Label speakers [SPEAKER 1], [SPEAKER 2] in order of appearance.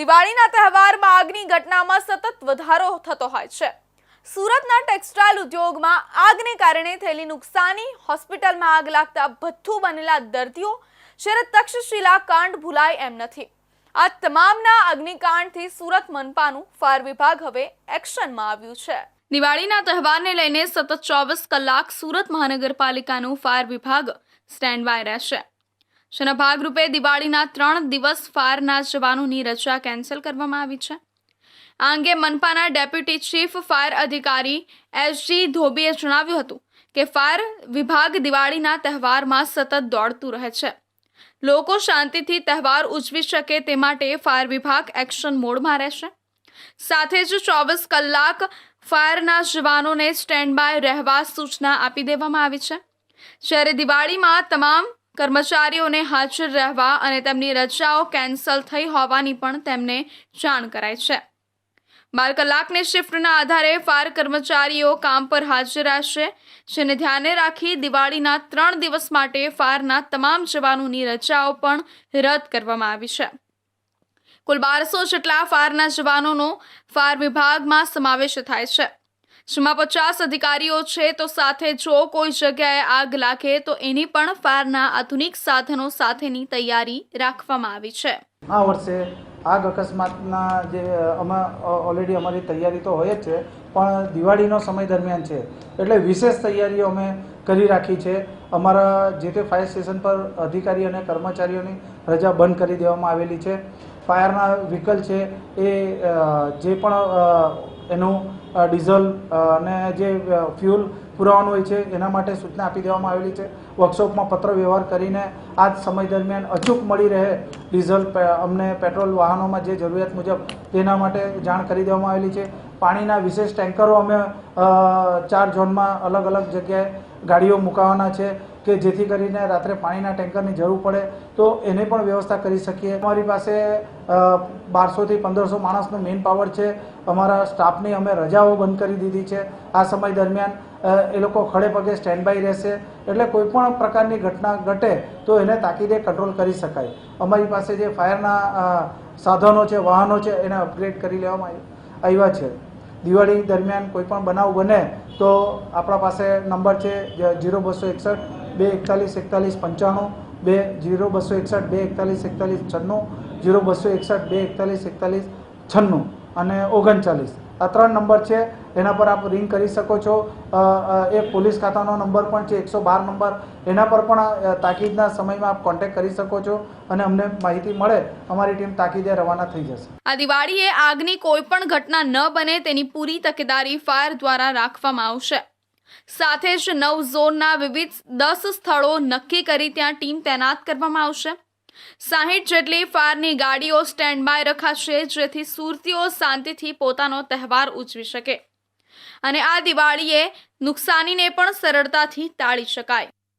[SPEAKER 1] દિવાળીના તહેવારમાં આગની ઘટનામાં સતત વધારો થતો હોય છે. સુરતના ટેક્સટાઇલ ઉદ્યોગમાં આગને કારણે થયેલી નુકસાની, હોસ્પિટલમાં આગ લાગતા ભથ્થું બનેલા દર્દીઓ જ્યારે તક્ષશિલા કાંડ ભૂલાય એમ નથી. આ તમામના અગ્નિકાંડથી સુરત મનપાનું ફાયર વિભાગ હવે એક્શનમાં આવ્યું છે. દિવાળીના તહેવારને લઈને સતત ચોવીસ કલાક સુરત મહાનગરપાલિકાનું ફાયર વિભાગ સ્ટેન્ડ બાય રહેશે. જેના ભાગરૂપે દિવાળીના ત્રણ દિવસ ફાયરના જવાનોની રજા કેન્સલ કરવામાં આવી છે. આ અંગે મનપાના ડેપ્યુટી ચીફ ફાયર અધિકારી એસજી ધોબીએ જણાવ્યું હતું કે ફાયર વિભાગ દિવાળીના તહેવારમાં સતત દોડતું રહે છે. લોકો શાંતિથી તહેવાર ઉજવી શકે તે માટે ફાયર વિભાગ એક્શન મોડમાં રહેશે. સાથે જ ચોવીસ કલાક ફાયરના જવાનોને સ્ટેન્ડ બાય રહેવા સૂચના આપી દેવામાં આવી છે. જ્યારે દિવાળીમાં તમામ કર્મચારીઓને હાજર રહેવા અને તેમની રજાઓ કેન્સલ થઈ હોવાની પણ તેમને જાણ કરાઈ છે. બાર કલાકની શિફ્ટના આધારે ફાયર કર્મચારીઓ કામ પર હાજર રહેશે, જેને ધ્યાને રાખી દિવાળીના ત્રણ દિવસ માટે ફાયરના તમામ જવાનોની રજાઓ પણ રદ કરવામાં આવી છે. કુલ બારસો જેટલા ફાયરના જવાનોનો ફાયર વિભાગમાં સમાવેશ થાય છે. જેમાં પચાસ અધિકારીઓ છે, તો સાથે જો કોઈ જગ્યાએ આગ લાગે, તો એની પણ ફાયરના આધુનિક સાધનો સાથેની તૈયારી રાખવામાં આવી છે.
[SPEAKER 2] આ વર્ષે આગ અકસ્માતના જે અમે ઓલરેડી અમારી તૈયારી તો હોય જ છે, પણ દિવાળીનો સમય દરમિયાન છે. એટલે વિશેષ તૈયારીઓ અમે કરી રાખી છે. અમારા જે તે ફાયર સ્ટેશન પર અધિકારી અને કર્મચારીઓની રજા બંધ કરી દેવામાં આવેલી છે. ફાયરના વ્હીકલ છે એ જે પણ એનું ડીઝલ અને જે ફ્યુલ પુરાવાનું હોય છે, એના માટે સૂચના આપી દેવામાં આવેલી છે. વર્કશોપમાં પત્ર વ્યવહાર કરીને આ જ સમય દરમિયાન અચૂક મળી રહે ડીઝલ અમને પેટ્રોલ વાહનોમાં જે જરૂરિયાત મુજબ, તેના માટે જાણ કરી દેવામાં આવેલી છે. પાણીના વિશેષ ટેન્કરો અમે ચાર ઝોનમાં અલગ અલગ જગ્યાએ ગાડીઓ મુકાવાના છે. કે જેથી કરીને રાત્રે પાણીના ટેન્કરની જરૂર પડે, તો એને પણ વ્યવસ્થા કરી શકીએ. અમારી પાસે બારસોથી પંદરસો માણસનો મેન પાવર છે. અમારા સ્ટાફની અમે રજાઓ બંધ કરી દીધી છે. આ સમય દરમિયાન એ લોકો ખડે પગે સ્ટેન્ડ બાય રહેશે. એટલે કોઈપણ પ્રકારની ઘટના ઘટે, તો એને તાકીદે કંટ્રોલ કરી શકાય. અમારી પાસે જે ફાયરના સાધનો છે, વાહનો છે, એને અપગ્રેડ કરી લેવામાં આવ્યા છે. દિવાળી દરમિયાન કોઈ પણ બનાવ બને, તો આપણા પાસે નંબર છે જીરો બસો એકસઠ. બે એકતાલીસ એકતાલીસ પંચાણું, બે જીરો બસો એકસઠ, બે એકતાલીસ એકતાલીસ છન્નું, જીરો બસો એકસઠ, બે એકતાલીસ એકતાલીસ છન્નું અને ઓગણચાલીસ. આ ત્રણ નંબર છે, એના પર આપ રિંગ કરી શકો છો. એ પોલીસ ખાતાનો નંબર પણ છે, એકસો બાર નંબર. એના પર પણ તાકીદના સમયમાં આપ કોન્ટેક્ટ કરી શકો છો અને અમને માહિતી મળે, અમારી ટીમ તાકીદે રવાના થઈ જશે.
[SPEAKER 1] આ દિવાળીએ આગની કોઈ પણ ઘટના ન બને તેની પૂરી તકેદારી ફાયર દ્વારા રાખવામાં આવશે. સાથે જ નવ ઝોનના વિવિધ દસ સ્થળો નક્કી કરી ત્યાં ટીમ તૈનાત કરવામાં આવશે. સાહીઠ જેટલી ફાયરની ગાડીઓ સ્ટેન્ડ બાય રખાશે, જેથી સુરતીઓ શાંતિથી પોતાનો તહેવાર ઉજવી શકે. અને આ દિવાળીએ નુકસાનીને પણ સરળતાથી ટાળી શકાય.